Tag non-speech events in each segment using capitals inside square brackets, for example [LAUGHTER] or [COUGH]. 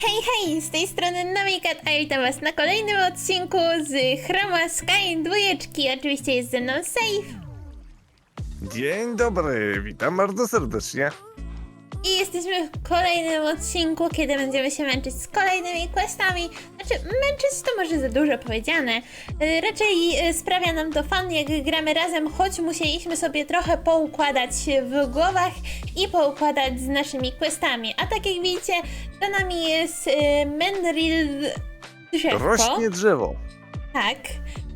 Hej, hej, z tej strony Namikat, a ja witam was na kolejnym odcinku z Chroma Sky dwójeczki. Oczywiście jest ze mną Safe Dzień dobry, witam bardzo serdecznie. I jesteśmy w kolejnym odcinku, kiedy będziemy się męczyć z kolejnymi questami. Znaczy, męczyć to może za dużo powiedziane. Yy, Raczej yy, sprawia nam to fan, jak gramy razem, choć musieliśmy sobie trochę poukładać w głowach i poukładać z naszymi questami. A tak jak widzicie, za nami jest yy, Menril drzewko. Rośnie drzewo. Tak.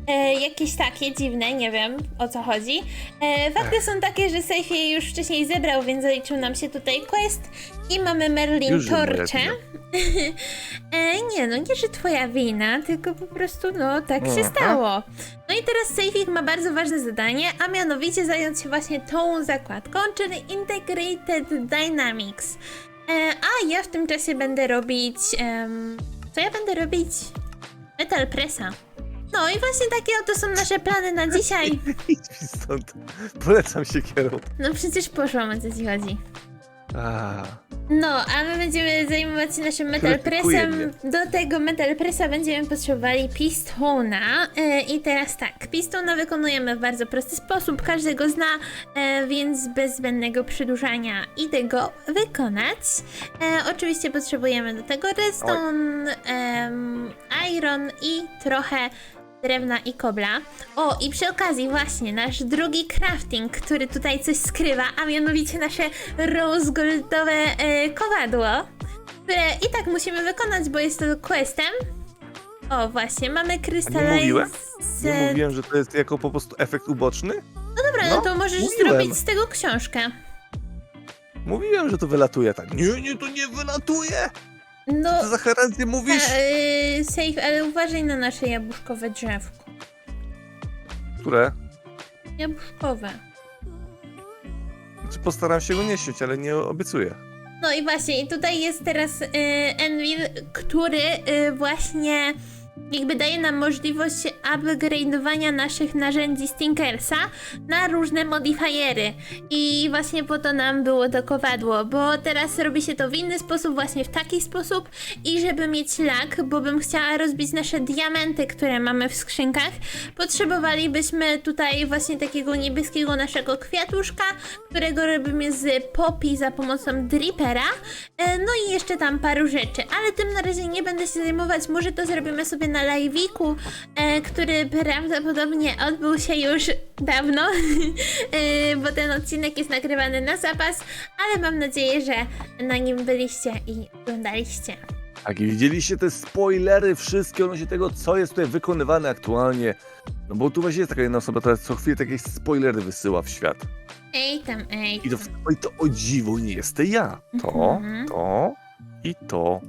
E, jakieś takie dziwne, nie wiem o co chodzi. E, fakty są takie, że Safe je już wcześniej zebrał, więc zaliczył nam się tutaj quest i mamy Merlin Już moja Torcze. [LAUGHS] e, nie no, nie że twoja wina, tylko po prostu no tak się Aha. stało. No i teraz Safeik ma bardzo ważne zadanie, a mianowicie zająć się właśnie tą zakładką, czyli Integrated Dynamics. E, a ja w tym czasie będę robić... em, co ja będę robić? Metal Pressa. No i właśnie takie oto są nasze plany na dzisiaj. [LAUGHS] Idź mi stąd. Polecam się kierą. No przecież poszłam, o co ci chodzi. A, No, a my będziemy zajmować się naszym metal Krytykuje pressem. Do tego metal pressa będziemy potrzebowali pistona. E, I teraz tak, pistona wykonujemy w bardzo prosty sposób, każdy go zna, e, więc bez zbędnego przedłużania idę go wykonać. E, oczywiście potrzebujemy do tego redstone, em, iron i trochę drewna i kobla. O, i przy okazji właśnie nasz drugi crafting, który tutaj coś skrywa, a mianowicie nasze rose goldowe e, kowadło, które i tak musimy wykonać, bo jest to questem. O, właśnie, mamy a nie mówiłem? Nie mówiłem, że to jest jako po prostu efekt uboczny? No dobra, no, No, to możesz mówiłem. zrobić z tego książkę. Mówiłem, że to wylatuje tak. Nie, nie, to nie wylatuje! No, Co za herezję mówisz? e, safe, ale uważaj na nasze jabłuszkowe drzewko. Które? Jabłuszkowe. Znaczy, postaram się go nie ale nie obiecuję. No i właśnie, i tutaj jest teraz y, Envil, który y, właśnie jakby daje nam możliwość upgrade'owania naszych narzędzi Stinkersa na różne modifiery. I właśnie po to nam było to kowadło, bo teraz robi się to w inny sposób, właśnie w taki sposób. I żeby mieć lak, bo bym chciała rozbić nasze diamenty, które mamy w skrzynkach, potrzebowalibyśmy tutaj właśnie takiego niebieskiego naszego kwiatuszka, którego robimy z popi za pomocą dripera, e, no i jeszcze tam paru rzeczy, ale tym na razie nie będę się zajmować, może to zrobimy sobie na live'iku, e, który prawdopodobnie odbył się już dawno, [LAUGHS] e, bo ten odcinek jest nagrywany na zapas, ale mam nadzieję, że na nim byliście i oglądaliście. Tak, i widzieliście te spoilery wszystkie odnośnie tego, co jest tutaj wykonywane aktualnie. No bo tu właśnie jest taka jedna osoba, która co chwilę takie spoilery wysyła w świat. Ej tam, ej. I to, i to o dziwo nie jestem ja. To, Mhm. to i to.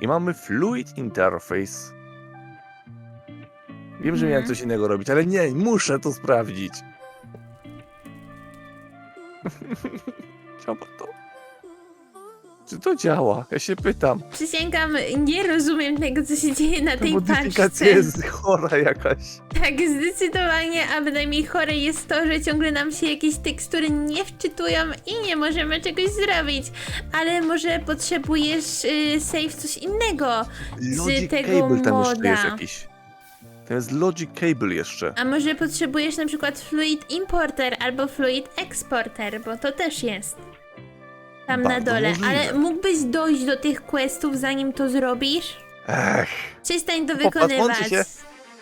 I mamy fluid interface. Wiem, że miałem Mhm. coś innego robić, ale nie, muszę to sprawdzić. [LAUGHS] Działa to? Czy to działa? Ja się pytam. Przysięgam, nie rozumiem tego, co się dzieje na Ta tej paczce. modyfikacja jest chora jakaś. Tak, zdecydowanie, a bynajmniej chore jest to, że ciągle nam się jakieś tekstury nie wczytują i nie możemy czegoś zrobić. Ale może potrzebujesz y, save coś innego Logic z tego cable tam jeszcze moda. jest jakiś. Tam jest logic cable jeszcze. A może potrzebujesz na przykład Fluid Importer albo Fluid Exporter, bo to też jest. Tam na Bardzo dole. możliwe. Ale mógłbyś dojść do tych questów zanim to zrobisz? Ech. Przestań to Popatrz, wykonywać. łączy się.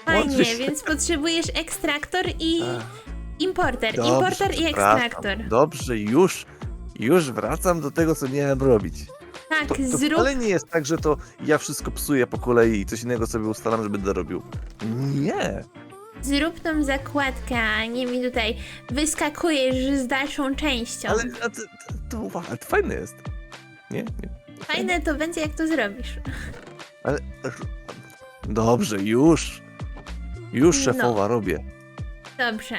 Fajnie, Łączy się. więc potrzebujesz ekstraktor i importer. Dobrze, importer i wracam. ekstraktor. Dobrze, już, już wracam do tego, co miałem robić. Tak, To, to zrób. wcale nie jest tak, że to ja wszystko psuję po kolei i coś innego sobie ustalam, żeby dorobił. Nie. Zrób tą zakładkę, a nie mi tutaj wyskakujesz z dalszą częścią. Ale a to, to, to, ale to fajne jest. Nie? nie. Fajne to będzie, jak to zrobisz. Ale... Dobrze, już. Już No. szefowa robię. Dobrze.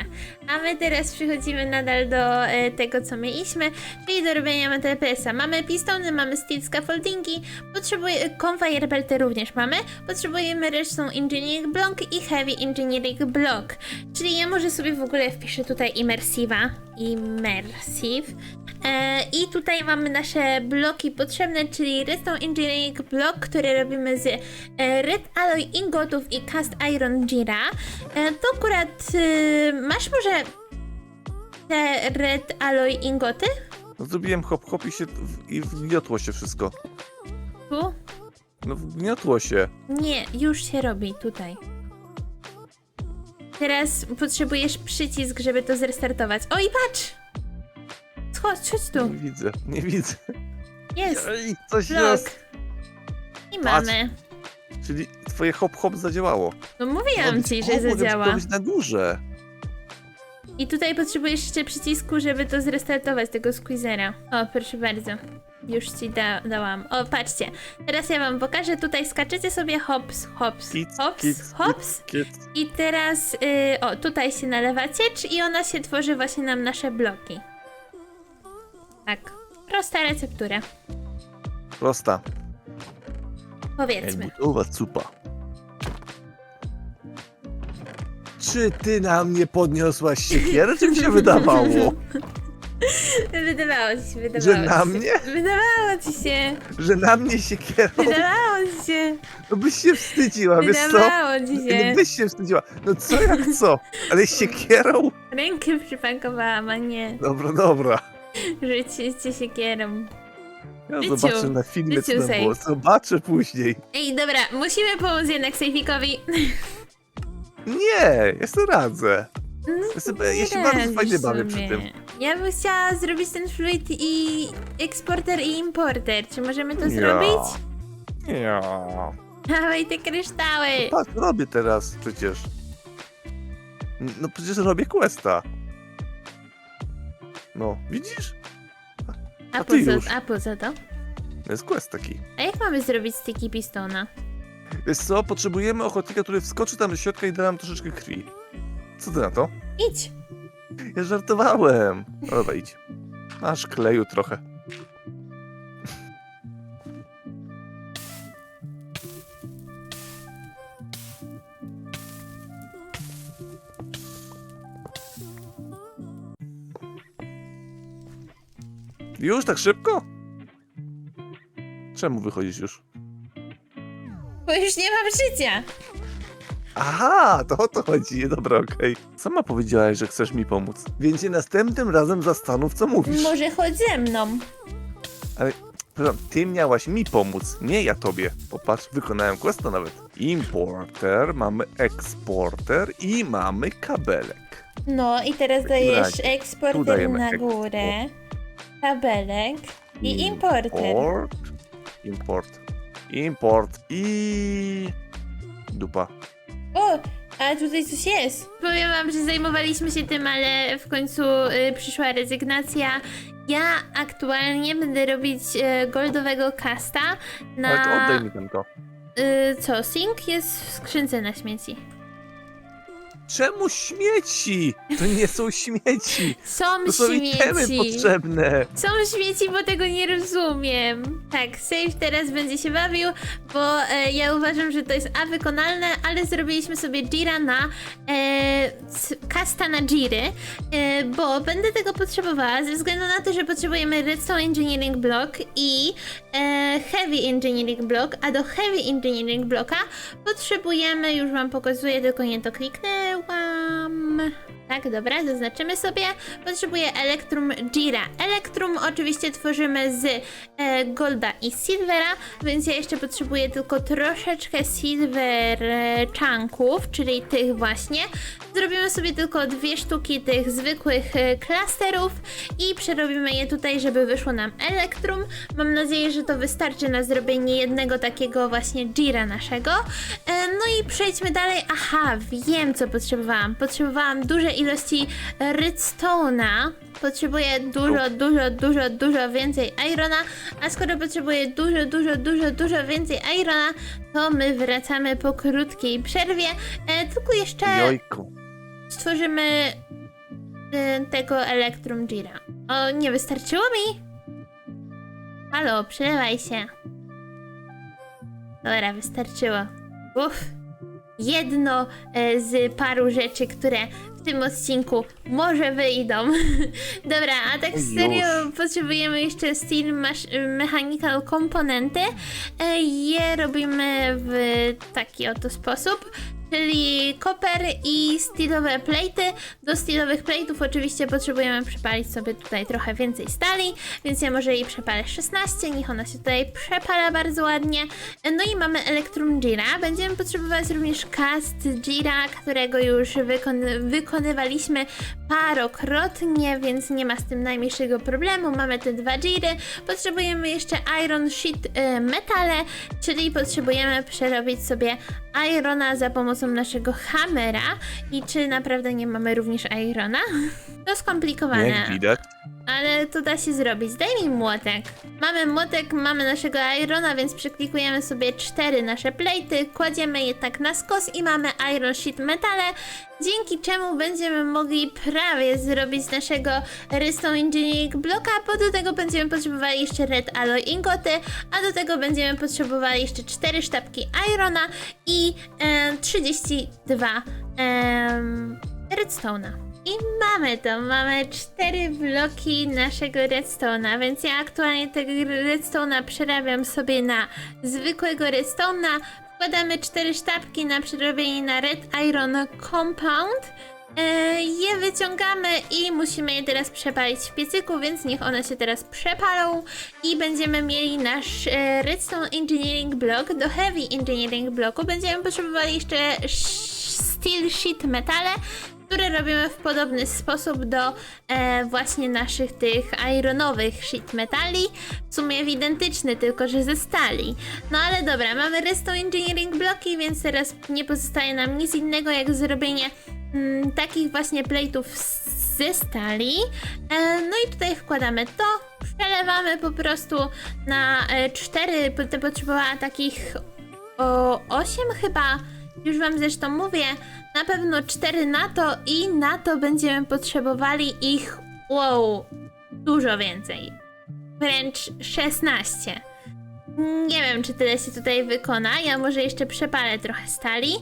A my teraz przechodzimy nadal do e, tego, co mieliśmy, czyli do robienia MTPS-a. Mamy pistony, mamy steel scaffoldingi, potrzebuje, conveyor belty również mamy, potrzebujemy redstone engineering block i heavy engineering block. Czyli ja może sobie w ogóle wpiszę tutaj immersiva. Immersive. E, I tutaj mamy nasze bloki potrzebne, czyli Redstone Engineering Block, który robimy z e, Red Alloy Ingotów i Cast Iron Jira. E, to akurat y, masz może te Red Alloy Ingoty? No, zrobiłem hop hop i się i wgniotło się wszystko. Tu? No wgniotło się. Nie, już się robi tutaj. Teraz potrzebujesz przycisk, żeby to zrestartować. Oj, patrz! Chodź, chodź tu. Nie widzę, nie widzę. Jest. Ej, coś Blok. jest. I mamy. Czyli twoje hop hop zadziałało. No mówiłam ci, że O, zadziała. to być na górze. I tutaj potrzebujesz jeszcze przycisku, żeby to zrestartować, tego squeezera. O, proszę bardzo. Już ci da dałam. O, patrzcie. Teraz ja wam pokażę. Tutaj skaczecie sobie hops, hops, Kic, hops, kic, hops. kic. I teraz, y, o, tutaj się nalewa ciecz i ona się tworzy właśnie nam nasze bloki. Tak. Prosta receptura. Prosta. Powiedzmy. Budowa cupa. Czy ty na mnie podniosłaś siekierę, czy mi się [LAUGHS] wydawało? [LAUGHS] Wydawało ci się, wydawało Że ci na się. mnie? Wydawało ci się. Że na mnie siekierą? Wydawało ci się. No byś się wstydziła, wiesz co? Wydawało ci No się. byś się wstydziła. No co jak co? Ale siekierą? Rękę przypankowałam, a nie Dobra, dobra. rzuciliście się kierą. Ja Wyciął. zobaczę na filmie, co Wyciął tam było. Zobaczę później. Ej, dobra, musimy pomóc jednak Sejfikowi. Nie, ja sobie radzę. No, Ja, sobie, ja nie się bardzo fajnie bawię przy tym. Ja bym chciała zrobić ten fluid i eksporter i importer. Czy możemy to Ja. zrobić? Ja. Dawaj te kryształy. Patrz, robię teraz przecież. No przecież robię questa. No, widzisz? A, po ty co, a po co to? To jest quest taki. A jak mamy zrobić sticky pistona? Wiesz co, potrzebujemy ochotnika, który wskoczy tam do środka i da nam troszeczkę krwi. Co ty na to? Idź. Ja żartowałem. No Dobra, idź. Masz kleju trochę. Już tak szybko? Czemu wychodzisz już? Bo już nie mam życia. Aha, to o to chodzi. Dobra, okej. Sama powiedziałaś, że chcesz mi pomóc. Więc się następnym razem zastanów, co mówisz. Może chodź ze mną. Przepraszam, ty miałaś mi pomóc, nie ja tobie. Popatrz, wykonałem questa nawet. Importer, mamy eksporter i mamy kabelek. No i teraz takim dajesz razie, tu eksporter dajemy na eksport. górę, kabelek i importer. Import, import, import i... Dupa. O, a tutaj coś jest. Powiem wam, że zajmowaliśmy się tym, ale w końcu y, przyszła rezygnacja. Ja aktualnie będę robić y, goldowego casta na... Ale to oddaj mi ten to. Y, co, sink jest w skrzynce na śmieci. Czemu śmieci? To nie są śmieci. Są To są itemy śmieci. potrzebne. Są śmieci, bo tego nie rozumiem. Tak, Save teraz będzie się bawił, bo e, ja uważam, że to jest A wykonalne, ale zrobiliśmy sobie Jira na e, c- casta na Jiry, e, bo będę tego potrzebowała ze względu na to, że potrzebujemy Redstone Engineering Block i e, Heavy Engineering Block, a do Heavy Engineering Blocka potrzebujemy, już wam pokazuję, tylko nie to Um. Tak, dobra, zaznaczymy sobie. Potrzebuję Electrum Jira. Electrum oczywiście tworzymy z e, Golda i Silvera, więc ja jeszcze potrzebuję tylko troszeczkę Silver e, chunków, czyli tych właśnie. Zrobimy sobie tylko dwie sztuki tych zwykłych e, klasterów i przerobimy je tutaj, żeby wyszło nam Electrum. Mam nadzieję, że to wystarczy na zrobienie jednego takiego właśnie Jira naszego. E, no i przejdźmy dalej. Aha, wiem co potrzebowałam. Potrzebowałam dużej ilości redstone'a. Potrzebuję dużo, dużo, dużo, dużo więcej irona, a skoro potrzebuję dużo, dużo, dużo, dużo więcej irona, to my wracamy po krótkiej przerwie. E, tylko jeszcze Jojku. stworzymy y, tego Electrum Jira. O, nie wystarczyło mi? Halo, przelewaj się. Dobra, wystarczyło. Uff. jedno e, z paru rzeczy, które tym odcinku może wyjdą. [LAUGHS] Dobra, a tak Już. serio potrzebujemy jeszcze Steel Mechanical komponenty. E, Je robimy w taki oto sposób. Czyli koper i steelowe plejty. Do steelowych plejtów oczywiście potrzebujemy przepalić sobie tutaj trochę więcej stali, więc ja może jej przepalę 16, niech ona się tutaj przepala bardzo ładnie. No i mamy Electrum Gira. Będziemy potrzebować również cast Gira, którego już wykon- wykonywaliśmy parokrotnie, więc nie ma z tym najmniejszego problemu. Mamy te dwa Giry. Potrzebujemy jeszcze Iron Sheet y, Metale, czyli potrzebujemy przerobić sobie Irona za pomocą naszego Hammera. I czy naprawdę nie mamy również Irona? [LAUGHS] To skomplikowane. Jak widać. Ale to da się zrobić. Daj mi młotek. Mamy młotek, mamy naszego Irona, więc przyklikujemy sobie cztery nasze plejty, kładziemy je tak na skos i mamy Iron Sheet Metale, dzięki czemu będziemy mogli prawie zrobić naszego Redstone Engineering bloka, bo do tego będziemy potrzebowali jeszcze Red Alloy Ingoty, a do tego będziemy potrzebowali jeszcze cztery sztabki Irona i e, 32 em, Redstone'a. I mamy to, mamy cztery bloki naszego redstone'a, więc ja aktualnie tego redstone'a przerabiam sobie na zwykłego redstone'a. Wkładamy cztery sztabki na przerobienie na Red Iron Compound. E, je wyciągamy i musimy je teraz przepalić w piecyku, więc niech one się teraz przepalą i będziemy mieli nasz e, Redstone Engineering Block. Do Heavy Engineering Blocku będziemy potrzebowali jeszcze sz- Steel Sheet Metale, które robimy w podobny sposób do e, właśnie naszych tych ironowych sheet metali. W sumie identyczny, tylko że ze stali. No ale dobra, mamy Redstone Engineering bloki, więc teraz nie pozostaje nam nic innego jak zrobienie mm, takich właśnie plate'ów ze stali. E, no i tutaj wkładamy to, przelewamy po prostu na e, cztery, potem potrzebowała takich o 8 chyba, już wam zresztą mówię, na pewno 4 na to i na to będziemy potrzebowali ich, wow, dużo więcej. Wręcz 16. Nie wiem, czy tyle się tutaj wykona. Ja może jeszcze przepalę trochę stali.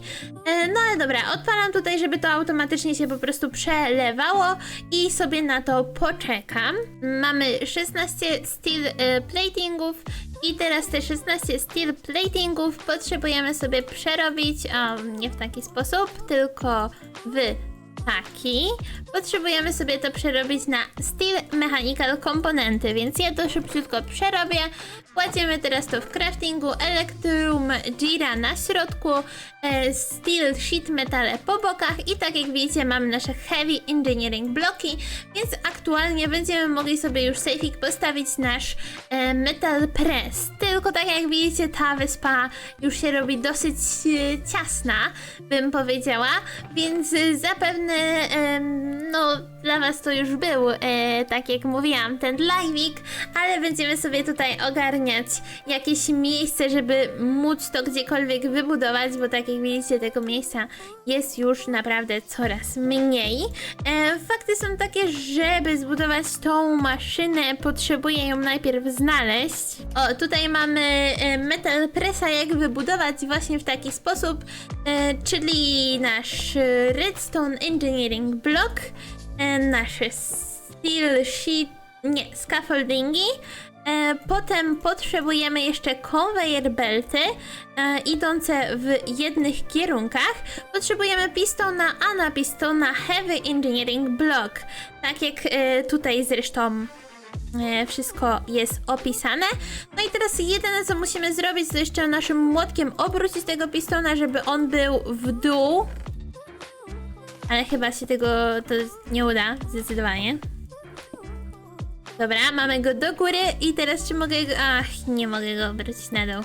E, No ale dobra, odpalam tutaj, żeby to automatycznie się po prostu przelewało i sobie na to poczekam. Mamy 16 steel e, platingów i teraz te 16 steel platingów potrzebujemy sobie przerobić, o, nie w taki sposób, tylko w taki. Potrzebujemy sobie to przerobić na Steel Mechanical komponenty, więc ja to szybciutko przerobię. Kładziemy teraz to w craftingu, Electrum Gira na środku, e, Steel Sheet Metale po bokach i tak jak widzicie mamy nasze Heavy Engineering bloki, więc aktualnie będziemy mogli sobie już safeik postawić nasz e, Metal Press. Tylko tak jak widzicie ta wyspa już się robi dosyć e, ciasna, bym powiedziała, więc zapewne no dla was to już był, e, tak jak mówiłam, ten live'ik, ale będziemy sobie tutaj ogarniać jakieś miejsce, żeby móc to gdziekolwiek wybudować, bo tak jak widzicie tego miejsca jest już naprawdę coraz mniej. E, fakty są takie, żeby zbudować tą maszynę potrzebuję ją najpierw znaleźć. O, tutaj mamy e, metal pressa, jak wybudować właśnie w taki sposób, e, czyli nasz e, redstone engineering block, e, nasze steel sheet, nie, scaffoldingi. E, potem potrzebujemy jeszcze conveyor belty e, idące w jednych kierunkach. Potrzebujemy pistona, a na pistona heavy engineering block. Tak jak e, tutaj zresztą e, wszystko jest opisane. No i teraz jedyne co musimy zrobić to jeszcze naszym młotkiem obrócić tego pistona, żeby on był w dół. Ale chyba się tego to nie uda, zdecydowanie. Dobra, mamy go do góry i teraz czy mogę go... Ach, nie mogę go obrócić na dół.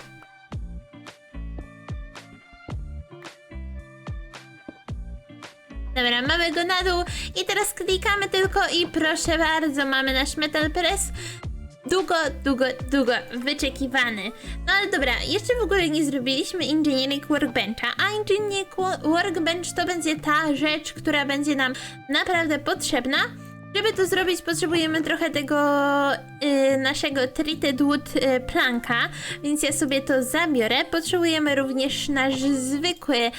Dobra, mamy go na dół i teraz klikamy tylko i proszę bardzo, mamy nasz Metal Press. Długo, długo, długo wyczekiwany. No ale dobra, jeszcze w ogóle nie zrobiliśmy Engineering Workbencha, a Engineering Wo- Workbench to będzie ta rzecz, która będzie nam naprawdę potrzebna. Żeby to zrobić, potrzebujemy trochę tego y, naszego treated wood y, planka, więc ja sobie to zabiorę. Potrzebujemy również nasz zwykły y,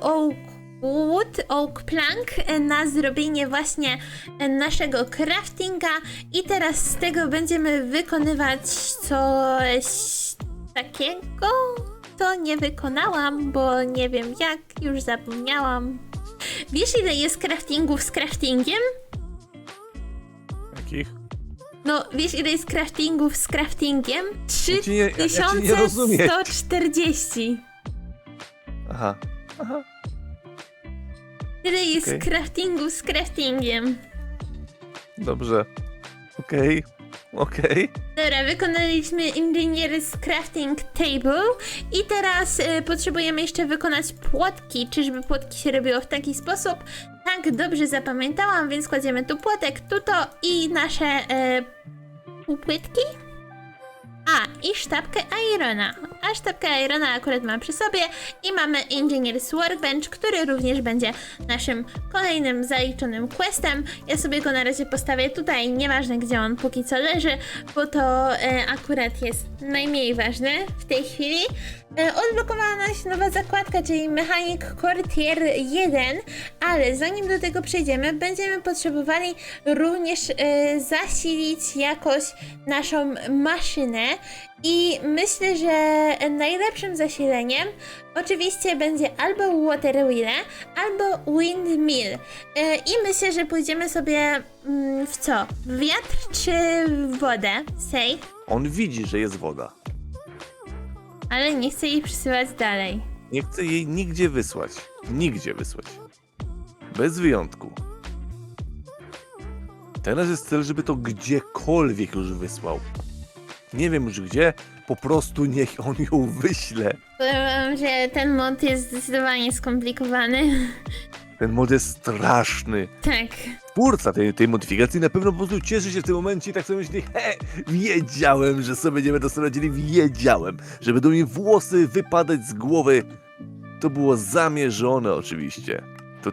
oak wood, oak plank y, na zrobienie właśnie y, naszego craftinga i teraz z tego będziemy wykonywać coś takiego. To nie wykonałam, bo nie wiem jak, już zapomniałam. Wiesz ile jest craftingów z craftingiem? Jakich? No, wiesz ile jest craftingów z craftingiem? Ja cię nie- ja- ja cię nie rozumiem. 3140. Aha. Aha. Tyle jest Okej. craftingów z craftingiem. Dobrze. Okej. Okej. Dobra, wykonaliśmy Engineer's Crafting Table i teraz e, potrzebujemy jeszcze wykonać płotki. Czyżby płotki się robiło w taki sposób? Tak, dobrze zapamiętałam, więc kładziemy tu płotek, tu to i nasze e, półpłytki. A, i sztabkę Irona. A sztabkę Irona akurat mam przy sobie i mamy Engineer's Workbench, który również będzie naszym kolejnym zaliczonym questem. Ja sobie go na razie postawię tutaj, nieważne gdzie on póki co leży, bo to e, akurat jest najmniej ważne w tej chwili. E, odblokowała nam się nowa zakładka, czyli Mechanic Core Tier 1, ale zanim do tego przejdziemy, będziemy potrzebowali również e, zasilić jakoś naszą maszynę i myślę, że najlepszym zasileniem oczywiście będzie albo water wheel, albo windmill. E, I myślę, że pójdziemy sobie mm, w co? W wiatr czy w wodę? Say. On widzi, że jest woda. Ale nie chcę jej przysyłać dalej. Nie chce jej nigdzie wysłać. Nigdzie wysłać. Bez wyjątku. Teraz jest cel, żeby to gdziekolwiek już wysłał. Nie wiem już gdzie, po prostu niech on ją wyśle. Powiem wam, że ten mod jest zdecydowanie skomplikowany. Ten mod jest straszny. tak. Twórca tej, tej modyfikacji na pewno po prostu cieszy się w tym momencie i tak sobie myśli, he, wiedziałem, że sobie nie będą sobie radzili, wiedziałem, że będą mi włosy wypadać z głowy. To było zamierzone oczywiście.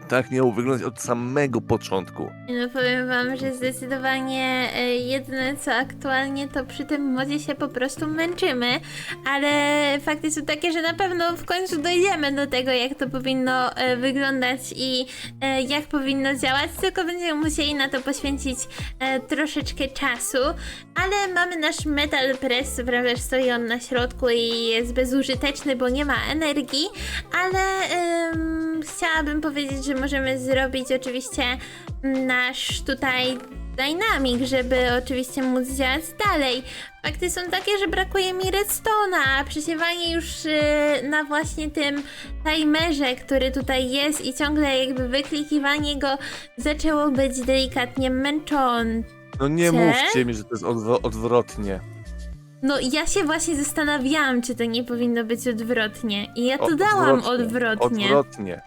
To tak miało wyglądać od samego początku. No powiem wam, że zdecydowanie e, jedyne co aktualnie to przy tym modzie się po prostu męczymy, ale fakty są takie, że na pewno w końcu dojdziemy do tego, jak to powinno e, wyglądać i e, jak powinno działać, tylko będziemy musieli na to poświęcić e, troszeczkę czasu, ale mamy nasz metal press, prawda, że stoi on na środku i jest bezużyteczny, bo nie ma energii, ale chciałabym powiedzieć, że możemy zrobić oczywiście nasz tutaj dynamik, żeby oczywiście móc działać dalej. Fakty są takie, że brakuje mi redstone'a, a przesiewanie już y, na właśnie tym timerze, który tutaj jest i ciągle jakby wyklikiwanie go zaczęło być delikatnie męczące. No nie mówcie mi, że to jest odwro- odwrotnie. No ja się właśnie zastanawiałam, czy to nie powinno być odwrotnie. I ja to dałam odwrotnie. Odwrotnie.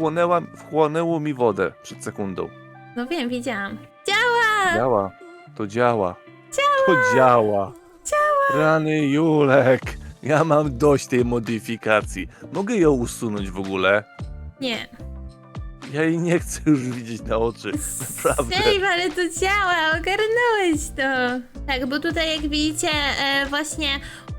Wchłonęła, wchłonęło mi wodę przed sekundą. No wiem, widziałam. Działa! Działa. To działa. To działa. Działa! Rany Julek. Ja mam dość tej modyfikacji. Mogę ją usunąć w ogóle? Nie. Ja jej nie chcę już widzieć na oczy. Naprawdę. Save, ale to działa, ogarnąłeś to. Tak, bo tutaj jak widzicie e, właśnie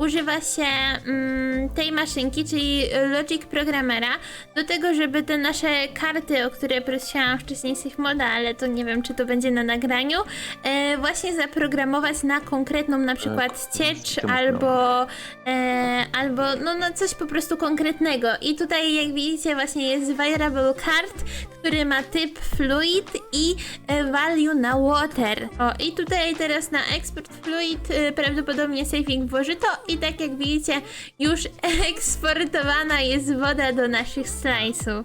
używa się mm, tej maszynki, czyli Logic Programmera do tego, żeby te nasze karty, o które prosiłam wcześniej z moda, ale to nie wiem, czy to będzie na nagraniu, e, właśnie zaprogramować na konkretną na przykład ciecz temu albo, e, albo no na coś po prostu konkretnego. I tutaj jak widzicie właśnie jest variable card, który ma typ fluid i e, value na water. O, i tutaj teraz na export fluid e, prawdopodobnie saving włoży to i tak jak widzicie już [LAUGHS] eksportowana jest woda do naszych slice'ów.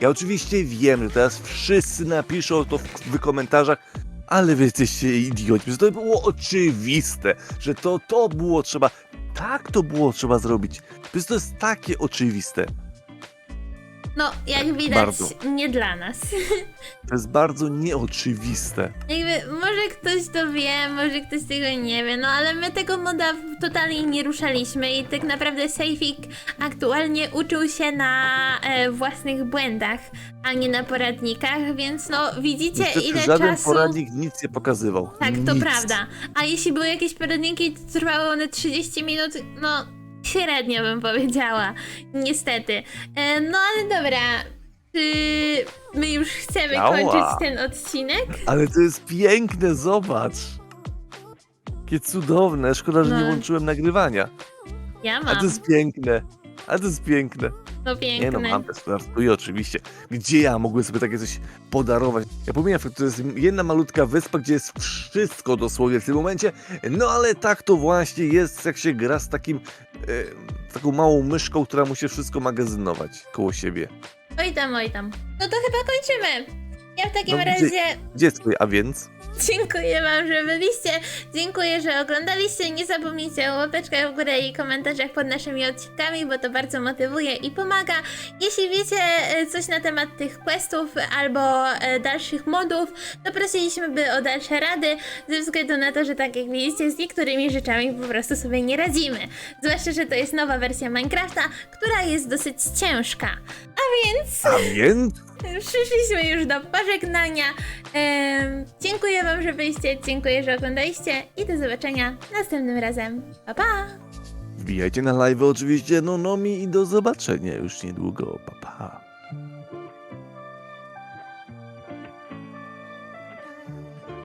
Ja oczywiście wiem, że teraz wszyscy napiszą to w, w komentarzach, ale wy jesteście idioci, to było oczywiste, że to, to było trzeba, tak to było trzeba zrobić. Przecież to jest takie oczywiste. No, jak widać, Bardzo. nie dla nas. [LAUGHS] To jest bardzo nieoczywiste. Jakby, może ktoś to wie, może ktoś tego nie wie, no ale my tego moda w- totalnie nie ruszaliśmy i tak naprawdę Sejfik aktualnie uczył się na e, własnych błędach, a nie na poradnikach, więc no widzicie Niestety ile żaden czasu... poradnik nic nie pokazywał. Tak, to Nic. prawda. A jeśli były jakieś poradniki, to trwały one 30 minut, no średnio bym powiedziała. Niestety. E, no ale dobra. Czy my już chcemy Ała. kończyć ten odcinek? Ale to jest piękne, zobacz. Jakie cudowne. Szkoda, że nie No. włączyłem nagrywania. Ja Ale mam. to jest piękne. Ale to jest piękne. No Nie piękne. no, mam też żartuję oczywiście. Gdzie ja mogłem sobie takie coś podarować? Ja pomijam, fakt, to jest jedna malutka wyspa, gdzie jest wszystko dosłownie w tym momencie. No ale tak to właśnie jest, jak się gra z takim, e, taką małą myszką, która musi wszystko magazynować koło siebie. Oj tam, oj tam. No to chyba kończymy. Ja w takim No, razie Gdzie jest twój, a więc? Dziękuję wam, że byliście. Dziękuję, że oglądaliście. Nie zapomnijcie o łapeczkach w górę i komentarzach pod naszymi odcinkami, bo to bardzo motywuje i pomaga. Jeśli wiecie e, coś na temat tych questów albo e, dalszych modów, to prosiliśmy by o dalsze rady, ze względu na to, że tak jak widzicie, z niektórymi rzeczami po prostu sobie nie radzimy. Zwłaszcza, że to jest nowa wersja Minecrafta, która jest dosyć ciężka. A więc... A więc? Przyszliśmy już do pożegnania. Dziękuję Wam, że byliście, dziękuję, że oglądaliście i do zobaczenia następnym razem. Pa pa! Wbijajcie na live oczywiście, no no mi i do zobaczenia już niedługo. Pa,